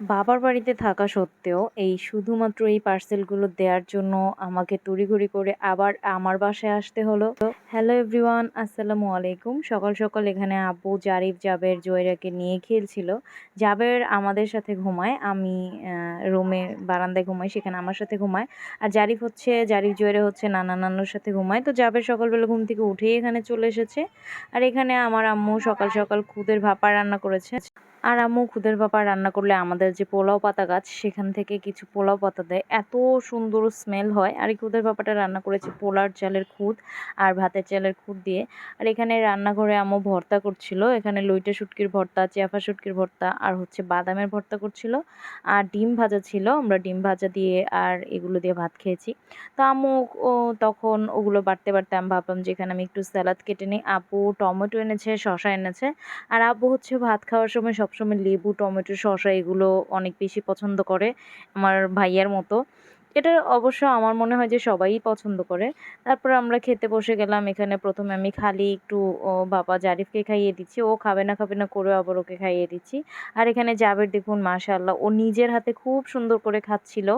বাবার বাড়িতে থাকা সত্ত্বেও এই শুধুমাত্র এই পার্সেলগুলো দেওয়ার জন্য আমাকে তড়িঘড়ি করে আবার আমার বাসায় আসতে হলো। তো হ্যালো এভরিওয়ান আসসালামু আলাইকুম। সকাল সকাল এখানে আব্বু জারিফ জাবের জয়রাকে নিয়ে খেলছিল। জাবের আমাদের সাথে ঘুমায়, আমি রুমে, বারান্দায় ঘুমাই, সেখানে আমার সাথে ঘুমায়। আর জারিফ হচ্ছে, জারিফ জয়রে হচ্ছে নানা নানুর সাথে ঘুমায়। তো জাবের সকালবেলা ঘুম থেকে উঠেই এখানে চলে এসেছে। আর এখানে আমার আম্মু সকাল সকাল খুদের ভাপা রান্না করেছে। আর আম্মু খুদের পাপা রান্না করলে আমাদের যে পোলাও পাতা গাছ, সেখান থেকে কিছু পোলাও পাতা দেয়। এত সুন্দর স্মেল হয়। আর এই খুদের পাপাটা রান্না করেছি পোলার চালের খুদ আর ভাতের চালের খুদ দিয়ে। আর এখানে রান্নাঘরে আম্মু ভর্তা করছিল। এখানে লইটা শুটকির ভর্তা, চেফা শুটকির ভর্তা আর হচ্ছে বাদামের ভর্তা করছিল। আর ডিম ভাজা ছিল। আমরা ডিম ভাজা দিয়ে আর এগুলো দিয়ে ভাত খেয়েছি। তো আম্মু তখন ওগুলো বাড়তে বাড়তে আমি ভাবলাম যে এখানে আমি একটু স্যালাদ কেটে নিই। আপু টমেটো এনেছে শশা এনেছে। আর আব্বু হচ্ছে ভাত খাওয়ার সময় সব সবসময় লেবু, টমেটো, শসা এগুলো অনেক বেশি পছন্দ করে আমার ভাইয়ার মতো। এটা অবশ্য আমার মনে হয় যে সবাই পছন্দ করে। তারপর আমরা খেতে বসে গেলাম, এখানে প্রথমে আমি খালি একটু বাবা জারিফকে খাইয়ে দিচ্ছি। ও খাবে না খাবে না করে আবার ওকে খাইয়ে দিচ্ছি। আর এখানে জাবের দেখুন মাশাল্লাহ ও নিজের হাতে খুব সুন্দর করে খাচ্ছিল।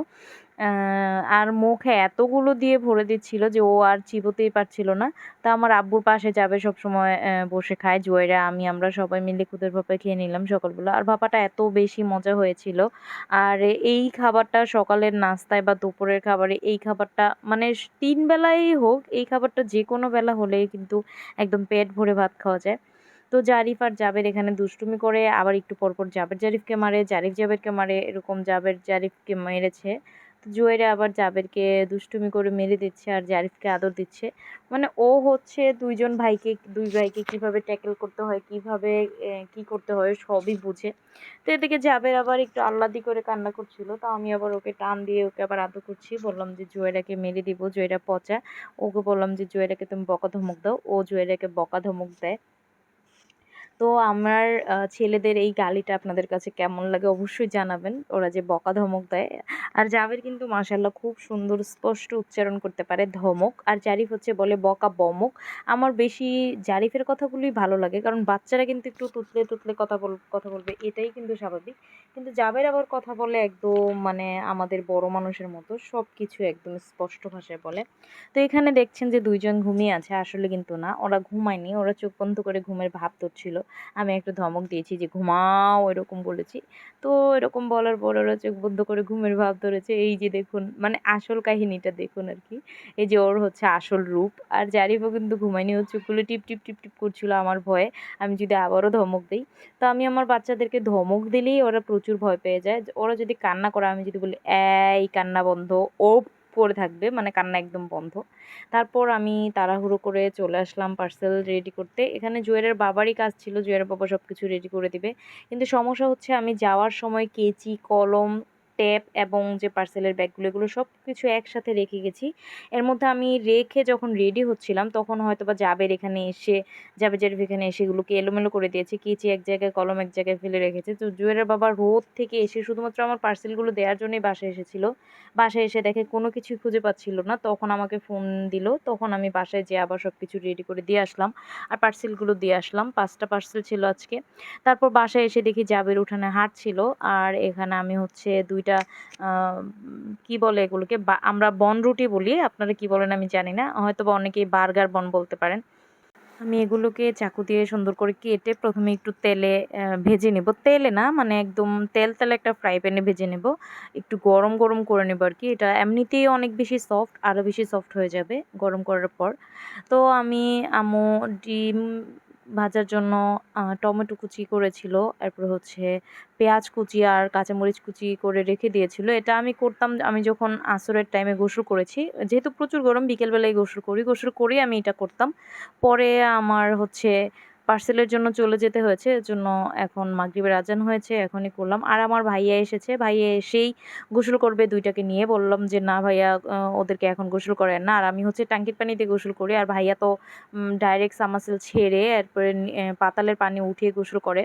আর মুখে এতগুলো দিয়ে ভরে দিচ্ছিল যে ও আর চিবোতেই পারছিল না। তা আমার আব্বুর পাশে যাবে সব সময় বসে খায় জয়েরা, আমি, আমরা সবাই মিলে খুদের ভাপা খেয়ে নিলাম সকালবেলা। আর ভাপাটা এত বেশি মজা হয়েছিল। আর এই খাবারটা সকালের নাস্তায় বা দুপুরের খাবারে, এই খাবারটা মানে তিন বেলাই হোক, এই খাবারটা যে কোনো বেলা হলেই কিন্তু একদম পেট ভরে ভাত খাওয়া যায়। তো জারিফ আর জাবের এখানে দুষ্টুমি করে, আবার একটু পরপর জাবের জারিফকে মারে, জারিফ জাবেরকে মারে, এরকম জাবের জারিফকে মেরেছে। জুয়েরা আবার জাবেরকে দুষ্টুমি করে মেরে দিচ্ছে আর জারিফকে আদর দিচ্ছে। মানে ও হচ্ছে দুইজন ভাইকে, দুই ভাইকে কীভাবে ট্যাকেল করতে হয়, কীভাবে কি করতে হয় সবই বুঝে। তো এদিকে জাবের আবার একটু আহ্লাদি করে কান্না করছিল, তো আমি আবার ওকে টান দিয়ে ওকে আবার আদর করছি। বললাম যে, জুয়েরাকে মেরে দিব, জুয়েরা পচা। ওকে বললাম যে, জুয়েরাকে তুমি বকা ধমক দাও। ও জুয়েরাকে বকা ধমক দেয়। তো আমার ছেলেদের এই গালিটা আপনাদের কাছে কেমন লাগে অবশ্যই জানাবেন। ওরা যে বকা ধমক দেয়। আর জাবের কিন্তু মাসাল্লাহ খুব সুন্দর, স্পষ্ট উচ্চারণ করতে পারে ধমক। আর জারিফ হচ্ছে বলে বকা বমক। আমার বেশি জারিফের কথাগুলোই ভালো লাগে। কারণ বাচ্চারা কিন্তু একটু তুতলে তুতলে কথা বল, কথা বলবে। এটাই কিন্তু স্বাভাবিক। কিন্তু জাবের আবার কথা বলে একদম মানে আমাদের বড় মানুষের মতো। সব কিছু একদম স্পষ্ট ভাষায় বলে। তো এখানে দেখছেন যে দুইজন ঘুমিয়ে আছে। আসলে কিন্তু না। ওরা ঘুমায়নি। ওরা চোখ বন্ধ করে ঘুমের ভাব ধরছিল। আমি একটু ধমক দিয়েছি যে, ঘুমাও, এরকম বলেছি। তো এরকম বলার পর ওরা চোখ বন্ধ করে ঘুমের ভাব ধরেছে। এই যে দেখুন মানে আসল কাহিনীটা দেখুন আর কি। এই যে ওর হচ্ছে আসল রূপ। আর জারিফও কিন্তু ঘুমায়নি। ও চোখগুলো টিপ টিপ টিপ টিপ করছিল আমার ভয়ে। আমি যদি আবারও ধমক দিই, তো আমি আমার বাচ্চাদেরকে ধমক দিলেই ওরা প্রচুর ভয় পেয়ে যায়। ওরা যদি কান্না করে, আমি যদি বলি, এই, কান্না বন্ধ ও করে থাকবে মানে কান্না একদম বন্ধ। তারপর আমি তাড়াহুড়ো করে চলে আসলাম পার্সেল রেডি করতে। এখানে জুয়েলের বাবারই কাজ ছিল জুয়েলের বাবা সব কিছু রেডি করে দিবে। কিন্তু সমস্যা হচ্ছে আমি যাওয়ার সময় কেচি, কলম ট্যাপ এবং যে পার্সেলের ব্যাগগুলো এগুলো সব কিছু একসাথে রেখে গেছি। এর মধ্যে আমি রেখে যখন রেডি হচ্ছিলাম, তখন হয়তো বা জাবের এখানে এসে যাবে জারিফ এখানে এসে এগুলোকে এলোমেলো করে দিয়েছে, কেচি এক জায়গায়, কলম এক জায়গায় ফেলে রেখেছে। তো জুয়েলের বাবা রোদ থেকে এসে শুধুমাত্র আমার পার্সেলগুলো দেওয়ার জন্যই বাসায় এসেছিল। বাসায় এসে দেখে কোনো কিছু খুঁজে পাচ্ছিল না। তখন আমাকে ফোন দিল। তখন আমি বাসায় যেয়ে আবার সব কিছু রেডি করে দিয়ে আসলাম। আর পার্সেলগুলো দিয়ে আসলাম। পাঁচটা পার্সেল ছিল আজকে। তারপর বাসায় এসে দেখি জাবের উঠানে হাট ছিল। আর এখানে আমি হচ্ছে দুইটা কি বলে এগুলোকে আমরা বন রুটি বলি, আপনারা কি বলেন আমি জানি না হয়তো বা অনেকেই বার্গার বন বলতে পারেন। আমি এগুলোকে চাকু দিয়ে সুন্দর করে কেটে প্রথমে একটু তেলে ভেজে নেব। তেলে না মানে একদম তেল তেলে একটা ফ্রাই প্যানে ভেজে নেব। একটু গরম গরম করে নেব আর কি। এটা এমনিতেই অনেক বেশি সফট আরও বেশি সফট হয়ে যাবে গরম করার পর। তো আমি আমু ডিম ভাজার জন্য টমেটো কুচি করেছিল, এরপর হচ্ছে পেঁয়াজ কুচি আর কাঁচামরিচ কুচি করে রেখে দিয়েছিল। এটা আমি করতাম, আমি যখন আসরের টাইমে গোসল করেছি, যেহেতু প্রচুর গরম, বিকেলবেলায় গোসল করি, গোসল করেই আমি এটা করতাম। পরে আমার হচ্ছে পার্সেলের জন্য চলে যেতে হয়েছে, এর জন্য এখন মাগরিবের আজান হয়েছে, এখনই করলাম। আর আমার ভাইয়া এসেছে, ভাইয়া এসেই গোসল করবে, দুইটাকে নিয়ে বললাম যে, না ভাইয়া ওদেরকে এখন গোসল করেন না। আর আমি হচ্ছে ট্যাঙ্কির পানিতে গোসল করি, আর ভাইয়া তো ডাইরেক্ট সামাসেল ছেড়ে এরপরে পাতালের পানি উঠিয়ে গোসল করে।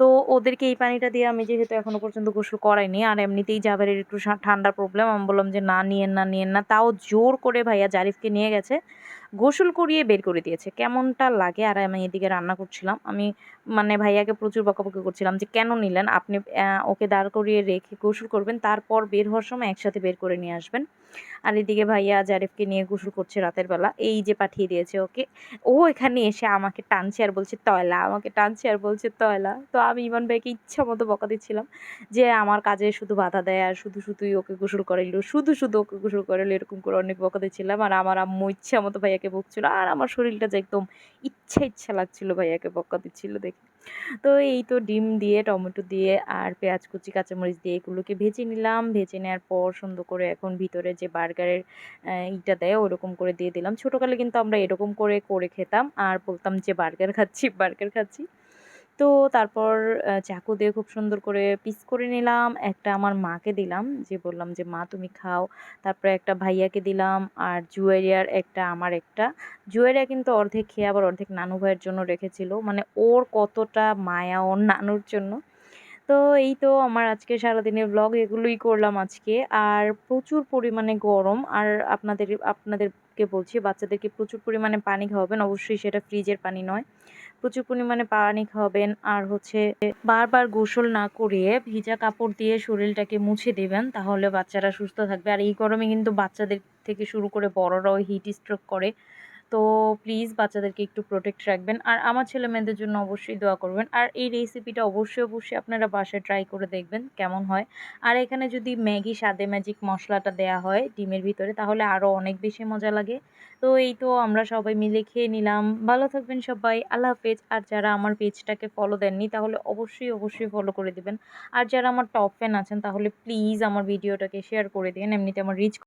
তো ওদেরকে এই পানিটা দিয়ে আমি যেহেতু এখনও পর্যন্ত গোসল করাইনি, আর এমনিতেই জাভারের একটু ঠান্ডার প্রবলেম আমি বললাম যে, না, নিয়েন না নিয়েন না। তাও জোর করে ভাইয়া জারিফকে নিয়ে গেছে। গোসল করিয়ে বের করে দিয়েছে। কেমনটা লাগে? আর আমি এদিকে রান্না করছিলাম। আমি মানে ভাইয়াকে প্রচুর বকাবকি করছিলাম যে, কেন নিলেন? আপনি ওকে দাঁড় করিয়ে রেখে গোসল করবেন, তারপর বের হওয়ার সময় একসাথে বের করে নিয়ে আসবেন। আর এদিকে ভাইয়া জারিফকে নিয়ে গোসল করছে রাতের বেলা। এই যে পাঠিয়ে দিয়েছে ওকে। ও এখানে এসে আমাকে টানছে আর বলছে, তয়লা, আমাকে টানছে আর বলছে, তয়লা। তো আমি ইমান ভাইকে ইচ্ছা মতো বকা দিচ্ছিলাম যে, আমার কাজে শুধু বাধা দেয় আর শুধু শুধুই ওকে গোসল করাইলো, শুধু শুধু ওকে গোসল করাইলো, এরকম করে অনেক বকা দিচ্ছিলাম। আর আমার আম্মু ইচ্ছা মতো ভাইয়াকে বকছিল। আর আমার শরীরটা যে একদম ইচ্ছা ইচ্ছা লাগছিল ভাইয়াকে বকা দিচ্ছিল দেখে। তো এই তো ডিম দিয়ে, টমেটো দিয়ে আর পেঁয়াজ, কুচি, কাঁচামরিচ দিয়ে এগুলোকে ভেজে নিলাম। ভেজে নেওয়ার পর সুন্দর করে এখন ভিতরে যে বার্গারের ইটা দেয় ওরকম করে দিয়ে দিলাম। ছোটোকালে কিন্তু আমরা এরকম করে করে খেতাম। আর বলতাম যে বার্গার খাচ্ছি বার্গার খাচ্ছি। তো তারপর চাকু দিয়ে খুব সুন্দর করে পিস করে নিলাম। একটা আমার মাকে দিলাম, যে বললাম যে, মা, তুমি খাও। তারপরে একটা ভাইয়াকে দিলাম, আর জুয়েরিয়ার একটা, আমার একটা। জুয়েরিয়া কিন্তু অর্ধেক খেয়ে আবার অর্ধেক নানু ভাইয়ের জন্য রেখেছিল। মানে ওর কতটা মায়া ওর নানুর জন্য। তো এই তো আমার আজকে সারাদিনের ব্লগ এগুলোই করলাম আজকে। আর প্রচুর পরিমাণে গরম। আর আপনাদের, আপনাদেরকে বলছি, বাচ্চাদেরকে প্রচুর পরিমাণে পানি খাওয়াবেন। অবশ্যই সেটা ফ্রিজের পানি নয়। প্রচুর পরিমাণে পানি খাওয়াবেন আর হচ্ছে বারবার গোসল না করিয়ে ভিজা কাপড় দিয়ে শরীরটাকে মুছে দেবেন, তাহলে বাচ্চারা সুস্থ থাকবে। আর এই গরমে কিন্তু বাচ্চাদের থেকে শুরু করে বড়রাও হিট স্ট্রোক করে। তো প্লিজ বাচ্চাদেরকে একটু প্রোটেক্ট রাখবেন। আর আমার ছেলে মেয়েদের জন্য অবশ্যই দোয়া করবেন। আর এই রেসিপিটা অবশ্যই অবশ্যই আপনারা বাসায় ট্রাই করে দেখবেন কেমন হয়। আর এখানে যদি ম্যাগি স্বাদে ম্যাজিক মশলাটা দেয়া হয় ডিমের ভিতরে, তাহলে আরও অনেক বেশি মজা লাগে। তো এই তো আমরা সবাই মিলে খেয়ে নিলাম। ভালো থাকবেন সবাই। আল্লাহ হাফেজ। আর যারা আমার পেজটাকে ফলো দেননি, তাহলে অবশ্যই অবশ্যই ফলো করে দিবেন। আর যারা আমার টপ ফ্যান আছেন, তাহলে প্লিজ আমার ভিডিওটাকে শেয়ার করে দিন। এমনিতে আমার রিচ